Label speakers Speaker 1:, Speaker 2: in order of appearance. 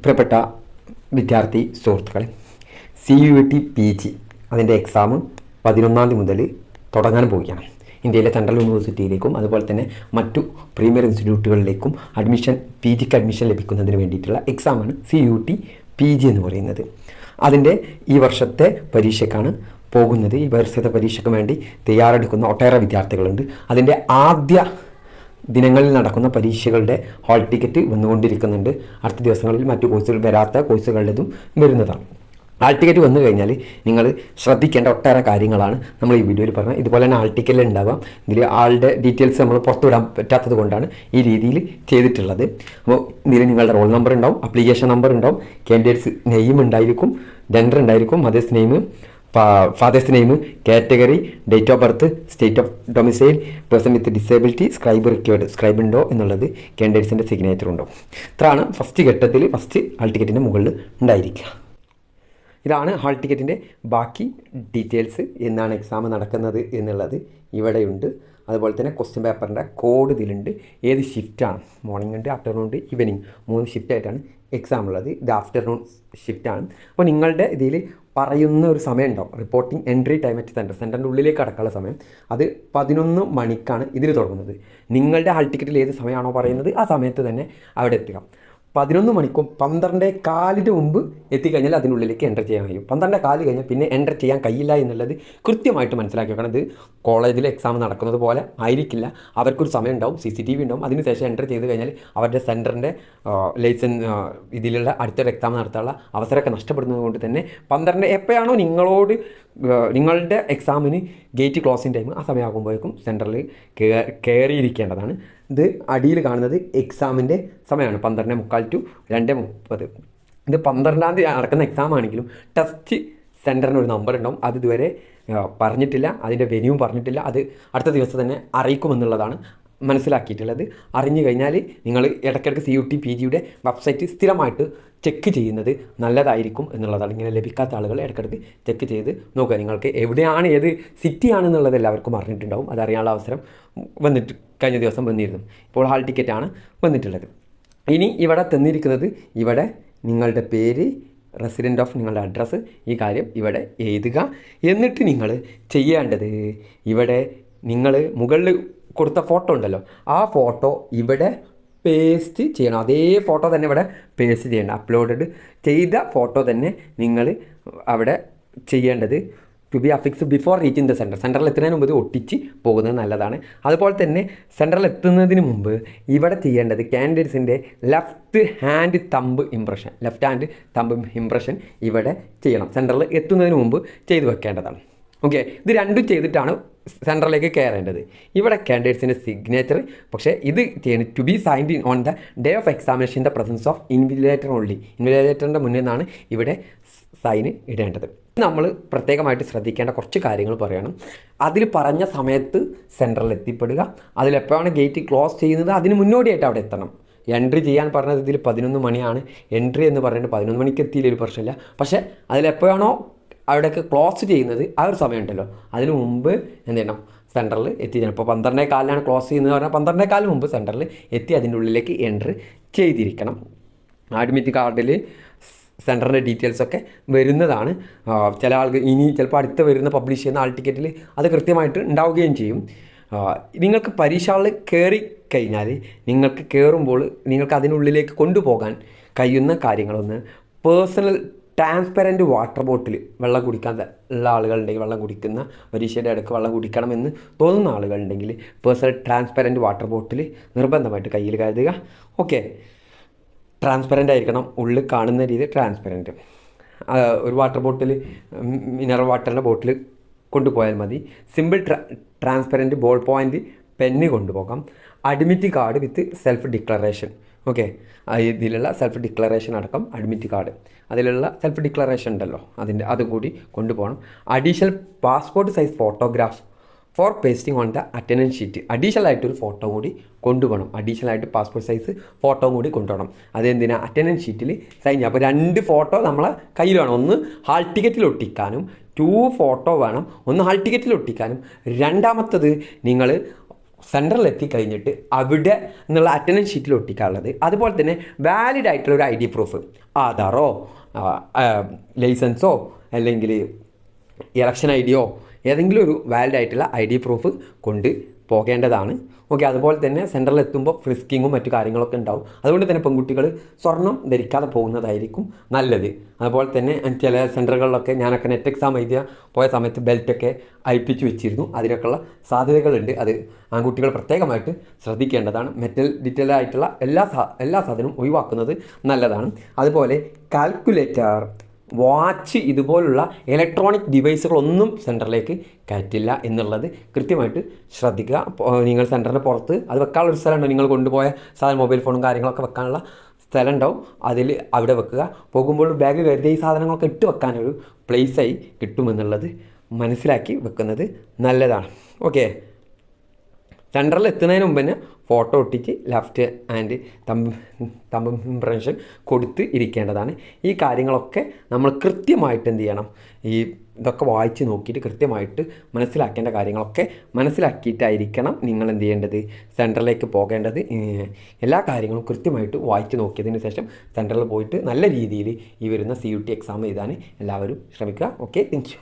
Speaker 1: പ്രിയപ്പെട്ട വിദ്യാർത്ഥി സുഹൃത്തുക്കളെ C U T P G അതിന്റെ എക്സാം പതിനൊന്നാം തീയതി മുതൽ തുടങ്ങാൻ പോവുകയാണ്. ഇന്ത്യയിലെ സെൻട്രൽ യൂണിവേഴ്സിറ്റിയിലേക്കും അതുപോലെ തന്നെ മറ്റു പ്രീമിയർ ഇൻസ്റ്റിറ്റ്യൂട്ടുകളിലേക്കും അഡ്മിഷൻ പി ജിക്ക് അഡ്മിഷൻ ലഭിക്കുന്നതിന് വേണ്ടിയിട്ടുള്ള എക്സാമാണ് C U T P G എന്ന് പറയുന്നത്. അതിന്റെ ഈ വർഷത്തെ പരീക്ഷയ്ക്കാണ് പോകുന്നത്. ഈ വർഷത്തെ പരീക്ഷയ്ക്ക് വേണ്ടി തയ്യാറെടുക്കുന്ന ഒട്ടേറെ വിദ്യാർത്ഥികളുണ്ട്. അതിന്റെ ആദ്യ ദിനങ്ങളിൽ നടക്കുന്ന പരീക്ഷകളുടെ ഹാൾ ടിക്കറ്റ് വന്നുകൊണ്ടിരിക്കുന്നുണ്ട്. അടുത്ത ദിവസങ്ങളിൽ മറ്റു കോഴ്സുകൾ വരാത്ത കോഴ്സുകളുടേതും വരുന്നതാണ്. ഹാൾ ടിക്കറ്റ് വന്നു കഴിഞ്ഞാൽ നിങ്ങൾ ശ്രദ്ധിക്കേണ്ട ഒട്ടേറെ കാര്യങ്ങളാണ് നമ്മൾ ഈ വീഡിയോയിൽ പറഞ്ഞത്. ഇതുപോലെ തന്നെ ആൾ ടിക്കറ്റിൽ ഉണ്ടാവാം. ഇതിൽ ആളുടെ ഡീറ്റെയിൽസ് നമ്മൾ പുറത്തുവിടാൻ പറ്റാത്തത് കൊണ്ടാണ് ഈ രീതിയിൽ ചെയ്തിട്ടുള്ളത്. അപ്പോൾ ഇതിൽ നിങ്ങളുടെ റോൾ നമ്പർ ഉണ്ടാവും അപ്ലിക്കേഷൻ നമ്പർ ഉണ്ടാവും കാൻഡിഡേറ്റ്സ് നെയിം ഉണ്ടായിരിക്കും ജെൻഡർ ഉണ്ടായിരിക്കും mother's name father's name category date of birth state of domicile person with disability scribe required scribe ഉണ്ടോ എന്നുള്ളത് കാൻഡിഡേറ്റ്സിന്റെ സിഗ്നേച്ചർ ഉണ്ടോ. ഇത്രയാണ് ഫസ്റ്റ് ഘട്ടത്തിൽ ഫസ്റ്റ് ഹാൾ ടിക്കറ്റിന്റെ മുകളിൽ ഉണ്ടായിരിക്കുക ഇതാണ് ഹാൾ ടിക്കറ്റിന്റെ ബാക്കി ഡീറ്റെയിൽസ് എന്നാണ് എക്സാം നടക്കുന്നത് എന്നുള്ളത് ഇവിടെയുണ്ട്. അതുപോലെ തന്നെ ക്വസ്റ്റ്യൻ പേപ്പറിന്റെ കോഡ് ഇതിലുണ്ട്. ഏത് ഷിഫ്റ്റാണ് മോർണിംഗ് ഉണ്ട് ആഫ്റ്റർനൂൺ ഉണ്ട് ഈവനിങ് മൂന്ന് ഷിഫ്റ്റായിട്ടാണ് എക്സാം ഉള്ളത്. ഇത് ആഫ്റ്റർനൂൺ ഷിഫ്റ്റാണ് അപ്പോൾ നിങ്ങളുടെ ഇതിൽ പറയുന്ന ഒരു സമയം ഉണ്ടാവും reporting entry time at center സെന്ററിന്റെ ഉള്ളിലേക്ക് അടക്കാനുള്ള സമയം. അത് പതിനൊന്ന് മണിക്കാണ് ഇതിൽ തുടങ്ങുന്നത്. നിങ്ങളുടെ ഹാൾ ടിക്കറ്റിൽ ഏത് സമയമാണോ പറയുന്നത് ആ സമയത്ത് തന്നെ അവിടെ എത്തുക. പതിനൊന്ന് മണിക്കും പന്ത്രണ്ടേ കാലിന് മുമ്പ് എത്തിക്കഴിഞ്ഞാൽ അതിനുള്ളിലേക്ക് എന്റർ ചെയ്യാൻ കഴിയും. പന്ത്രണ്ടേ കാൽ കഴിഞ്ഞാൽ പിന്നെ എന്റർ ചെയ്യാൻ കഴിയില്ല എന്നുള്ളത് കൃത്യമായിട്ട് മനസ്സിലാക്കി വെക്കണം ഇത് കോളേജിൽ എക്സാം നടക്കുന്നത് പോലെ ആയിരിക്കില്ല. അവർക്കൊരു സമയം ഉണ്ടാവും സി സി ടി വി ഉണ്ടാവും അതിനുശേഷം എന്റർ ചെയ്ത് കഴിഞ്ഞാൽ അവരുടെ സെന്ററിന്റെ ലൈസൻസ് ഇതിലുള്ള അടുത്തൊരു എക്സാം നടത്താനുള്ള അവസരമൊക്കെ നഷ്ടപ്പെടുന്നത് കൊണ്ട് തന്നെ പന്ത്രണ്ട് എപ്പോഴാണോ നിങ്ങളോട് നിങ്ങളുടെ എക്സാമിന് ഗേറ്റ് ക്ലോസിങ് ടൈം ആ സമയമാകുമ്പോഴേക്കും സെന്ററിൽ കയറിയിരിക്കേണ്ടതാണ് ഇത് അടിയിൽ കാണുന്നത് എക്സാമിന്റെ സമയമാണ്. പന്ത്രണ്ട് മുക്കാൽ ടു രണ്ട് മുപ്പത്. ഇത് പന്ത്രണ്ടാം തീയതി നടക്കുന്ന എക്സാം ആണെങ്കിലും ടെസ്റ്റ് സെന്ററിന് ഒരു നമ്പർ ഉണ്ടാവും. അത് ഇതുവരെ പറഞ്ഞിട്ടില്ല. അതിന്റെ വെന്യൂ പറഞ്ഞിട്ടില്ല. അത് അടുത്ത ദിവസം തന്നെ അറിയിക്കുമെന്നുള്ളതാണ് മനസ്സിലാക്കിയിട്ടുള്ളത്. അറിഞ്ഞു കഴിഞ്ഞാൽ നിങ്ങൾ ഇടയ്ക്കിടയ്ക്ക് സി യു ടി പി ജിയുടെ വെബ്സൈറ്റ് സ്ഥിരമായിട്ട് ചെക്ക് ചെയ്യുന്നത് നല്ലതായിരിക്കും എന്നുള്ളതാണ്. ഇങ്ങനെ ലഭിക്കാത്ത ആളുകൾ ഇടയ്ക്കിടയ്ക്ക് ചെക്ക് ചെയ്ത് നോക്കുക. നിങ്ങൾക്ക് എവിടെയാണ് ഏത് സിറ്റി ആണെന്നുള്ളത് എല്ലാവർക്കും അറിഞ്ഞിട്ടുണ്ടാവും. അതറിയാനുള്ള അവസരം വന്നിട്ട് കഴിഞ്ഞ ദിവസം വന്നിരുന്നു. ഇപ്പോൾ ഹാൾ ടിക്കറ്റാണ് വന്നിട്ടുള്ളത്. ഇനി ഇവിടെ തന്നിരിക്കുന്നത് ഇവിടെ നിങ്ങളുടെ പേര് റെസിഡന്റ് ഓഫ് നിങ്ങളുടെ അഡ്രസ്സ് ഈ കാര്യം ഇവിടെ എഴുതുക. എന്നിട്ട് നിങ്ങൾ ചെയ്യേണ്ടത് ഇവിടെ നിങ്ങൾ മുകളിൽ കൊടുത്ത ഫോട്ടോ ഉണ്ടല്ലോ. ആ ഫോട്ടോ ഇവിടെ പേസ്റ്റ് ചെയ്യണം. അതേ ഫോട്ടോ തന്നെ ഇവിടെ പേസ്റ്റ് ചെയ്യണം. അപ്ലോഡഡ് ചെയ്ത ഫോട്ടോ തന്നെ നിങ്ങൾ അവിടെ ചെയ്യേണ്ടത്. To be affix before reaching the center സെന്ററിൽ എത്തുന്നതിന് മുമ്പ് ഇത് ഒട്ടിച്ച് പോകുന്നത് നല്ലതാണ്. അതുപോലെ തന്നെ സെന്ററിൽ എത്തുന്നതിന് മുമ്പ് ഇവിടെ ചെയ്യേണ്ടത് കാൻഡിഡേറ്റ്സിന്റെ left hand thumb impression left hand thumb impression ഇവിടെ ചെയ്യണം. സെന്ററിൽ എത്തുന്നതിന് മുമ്പ് ചെയ്തു വെക്കേണ്ടതാണ്. ഓക്കെ ഇത് രണ്ടും ചെയ്തിട്ടാണ് സെന്ററിലേക്ക് കയറേണ്ടത്. ഇവിടെ കാൻഡിഡേറ്റ്സിന്റെ സിഗ്നേച്ചർ പക്ഷേ ഇത് ചെയ്യണം to be signed in on the day of examination in the presence of invigilator only ഇൻവിജിലേറ്ററിന്റെ മുന്നിൽ നിന്നാണ് ഇവിടെ സൈന് ഇടേണ്ടത്. നമ്മൾ പ്രത്യേകമായിട്ട് ശ്രദ്ധിക്കേണ്ട കുറച്ച് കാര്യങ്ങൾ പറയണം. അതിൽ പറഞ്ഞ സമയത്ത് സെന്ററിൽ എത്തിപ്പെടുക. അതിലെപ്പോഴാണ് ഗേറ്റ് ക്ലോസ് ചെയ്യുന്നത്? അതിന് മുന്നോടിയായിട്ട് അവിടെ എത്തണം. എൻട്രി ചെയ്യാൻ പറഞ്ഞത് ഇതിൽ പതിനൊന്ന് മണിയാണ്. എൻട്രി എന്ന് പറഞ്ഞിട്ട് പതിനൊന്ന് മണിക്ക് എത്തിയില്ല ഒരു പ്രശ്നമില്ല. പക്ഷേ അതിലെപ്പോഴാണോ അവിടെയൊക്കെ ക്ലോസ് ചെയ്യുന്നത് ആ ഒരു സമയമുണ്ടല്ലോ. അതിന് മുമ്പ് എന്ത് ചെയ്യണം? സെന്ററിൽ എത്തിക്കണം ഇപ്പോൾ പന്ത്രണ്ടേ കാലിലാണ് ക്ലോസ് ചെയ്യുന്നത് പറഞ്ഞാൽ പന്ത്രണ്ടേ കാലിന് മുമ്പ് സെന്ററിൽ എത്തി അതിന്റെ ഉള്ളിലേക്ക് എൻട്രി ചെയ്തിരിക്കണം. അഡ്മിറ്റ് കാർഡിൽ സെന്ററിന്റെ ഡീറ്റെയിൽസൊക്കെ വരുന്നതാണ്. ചില ആൾക്ക് ഇനി ചിലപ്പോൾ അടുത്ത് വരുന്ന പബ്ലിഷ് ചെയ്യുന്ന ആൾ ടിക്കറ്റിൽ അത് കൃത്യമായിട്ട് ഉണ്ടാവുകയും ചെയ്യും. നിങ്ങൾക്ക് പരീക്ഷകളിൽ കയറി കഴിഞ്ഞാൽ നിങ്ങൾക്ക് കയറുമ്പോൾ നിങ്ങൾക്ക് അതിനുള്ളിലേക്ക് കൊണ്ടുപോകാൻ കഴിയുന്ന കാര്യങ്ങളൊന്ന് പേഴ്സണൽ ട്രാൻസ്പെറന്റ് വാട്ടർ ബോട്ടിൽ വെള്ളം കുടിക്കാൻ ഉള്ള ആളുകളുണ്ടെങ്കിൽ വെള്ളം കുടിക്കുന്ന പരീക്ഷയുടെ ഇടയ്ക്ക് വെള്ളം കുടിക്കണമെന്ന് തോന്നുന്ന ആളുകളുണ്ടെങ്കിൽ പേഴ്സണൽ ട്രാൻസ്പെറന്റ് വാട്ടർ ബോട്ടിൽ നിർബന്ധമായിട്ട് കയ്യിൽ കരുതുക. ഓക്കെ ട്രാൻസ്പെറന്റ് ആയിരിക്കണം. ഉള്ളിൽ കാണുന്ന രീതി ട്രാൻസ്പെറന്റ് ഒരു വാട്ടർ ബോട്ടിൽ മിനറൽ വാട്ടറിന്റെ ബോട്ടിൽ കൊണ്ടുപോയാൽ മതി. സിമ്പിൾ ട്രാ ട്രാൻസ്പെറന്റ് ബോൾ പോയിന്റ് പെന്ന് കൊണ്ടുപോകാം. Admit card with self declaration okay ഇതിലുള്ള സെൽഫ് ഡിക്ലറേഷൻ അടക്കം അഡ്മിറ്റ് കാർഡ് അതിലുള്ള സെൽഫ് ഡിക്ലറേഷൻ ഉണ്ടല്ലോ. അതിന്റെ അതുകൂടി കൊണ്ടുപോകണം. Additional passport size photograph for pasting on the attendance sheet additional ആയിട്ടൊരു ഫോട്ടോ കൂടി കൊണ്ടുപോകണം. അഡീഷണൽ ആയിട്ട് പാസ്പോർട്ട് സൈസ് ഫോട്ടോ കൂടി കൊണ്ടുപോകണം. അതെന്തിനാ? അറ്റൻഡൻസ് ഷീറ്റിൽ സൈൻ ചെയ്യാം അപ്പോൾ രണ്ട് ഫോട്ടോ നമ്മളെ കയ്യിൽ വേണം. ഒന്ന് ഹാൾ ടിക്കറ്റിൽ ഒട്ടിക്കാനും ടു ഫോട്ടോ വേണം. ഒന്ന് ഹാൾ ടിക്കറ്റിൽ ഒട്ടിക്കാനും. രണ്ടാമത്തത് നിങ്ങൾ സെന്ററിൽ എത്തിക്കഴിഞ്ഞിട്ട് അവിടെ നിന്നുള്ള അറ്റൻഡൻസ് ഷീറ്റിൽ ഒട്ടിക്കാനുള്ളത്. അതുപോലെ തന്നെ വാലിഡ് ആയിട്ടുള്ള ഒരു ഐ ഡി പ്രൂഫ് ആധാറോ ലൈസൻസോ അല്ലെങ്കിൽ ഇലക്ഷൻ ഐ ഡിയോ ഏതെങ്കിലും ഒരു വാലിഡ് ആയിട്ടുള്ള ഐ ഡി പ്രൂഫ് കൊണ്ട് പോകേണ്ടതാണ്. ഓക്കെ അതുപോലെ തന്നെ സെന്ററിൽ എത്തുമ്പോൾ ഫ്രിസ്കിങ്ങും മറ്റു കാര്യങ്ങളൊക്കെ ഉണ്ടാവും. അതുകൊണ്ട് തന്നെ പെൺകുട്ടികൾ സ്വർണം ധരിക്കാതെ പോകുന്നതായിരിക്കും നല്ലത്. അതുപോലെ തന്നെ ചില സെന്ററുകളിലൊക്കെ ഞാനൊക്കെ നെറ്റ് എക്സാം എഴുതിയ പോയ സമയത്ത് ബെൽറ്റൊക്കെ അഴിപ്പിച്ച് വെച്ചിരുന്നു. അതിനൊക്കെയുള്ള സാധ്യതകളുണ്ട്. അത് ആൺകുട്ടികൾ പ്രത്യേകമായിട്ട് ശ്രദ്ധിക്കേണ്ടതാണ്. മെറ്റൽ ഡീറ്റെയിൽ ആയിട്ടുള്ള എല്ലാ എല്ലാ സാധനവും ഒഴിവാക്കുന്നത് നല്ലതാണ്. അതുപോലെ കാൽക്കുലേറ്റർ വാച്ച് ഇതുപോലുള്ള ഇലക്ട്രോണിക് ഡിവൈസുകളൊന്നും സെന്ററിലേക്ക് കയറ്റില്ല എന്നുള്ളത് കൃത്യമായിട്ട് ശ്രദ്ധിക്കുക. നിങ്ങൾ സെന്ററിന്റെ പുറത്ത് അത് വെക്കാനുള്ള ഒരു സ്ഥലമുണ്ടോ? നിങ്ങൾ കൊണ്ടുപോയ സാധനം മൊബൈൽ ഫോണും കാര്യങ്ങളൊക്കെ വെക്കാനുള്ള സ്ഥലം ഉണ്ടാവും അതിൽ അവിടെ വെക്കുക. പോകുമ്പോൾ ബാഗ് കരുതി ഈ സാധനങ്ങളൊക്കെ ഇട്ട് വെക്കാനൊരു പ്ലേസായി കിട്ടുമെന്നുള്ളത് മനസ്സിലാക്കി വെക്കുന്നത് നല്ലതാണ്. ഓക്കെ സെന്ററിൽ എത്തുന്നതിന് മുമ്പ് തന്നെ ഫോട്ടോ ഒട്ടിച്ച് left and thumb thumb impression കൊടുത്ത് ഇരിക്കേണ്ടതാണ്. ഈ കാര്യങ്ങളൊക്കെ നമ്മൾ കൃത്യമായിട്ട് എന്ത് ചെയ്യണം? ഈ ഇതൊക്കെ വായിച്ച് നോക്കിയിട്ട് കൃത്യമായിട്ട് മനസ്സിലാക്കേണ്ട കാര്യങ്ങളൊക്കെ മനസ്സിലാക്കിയിട്ടായിരിക്കണം നിങ്ങൾ എന്ത് ചെയ്യേണ്ടത്? സെന്ററിലേക്ക് പോകേണ്ടത്. എല്ലാ കാര്യങ്ങളും കൃത്യമായിട്ട് വായിച്ച് നോക്കിയതിന് ശേഷം സെന്ററിൽ പോയിട്ട് നല്ല രീതിയിൽ ഈ വരുന്ന സി യു ടി എക്സാം എഴുതാൻ എല്ലാവരും ശ്രമിക്കുക. Okay thank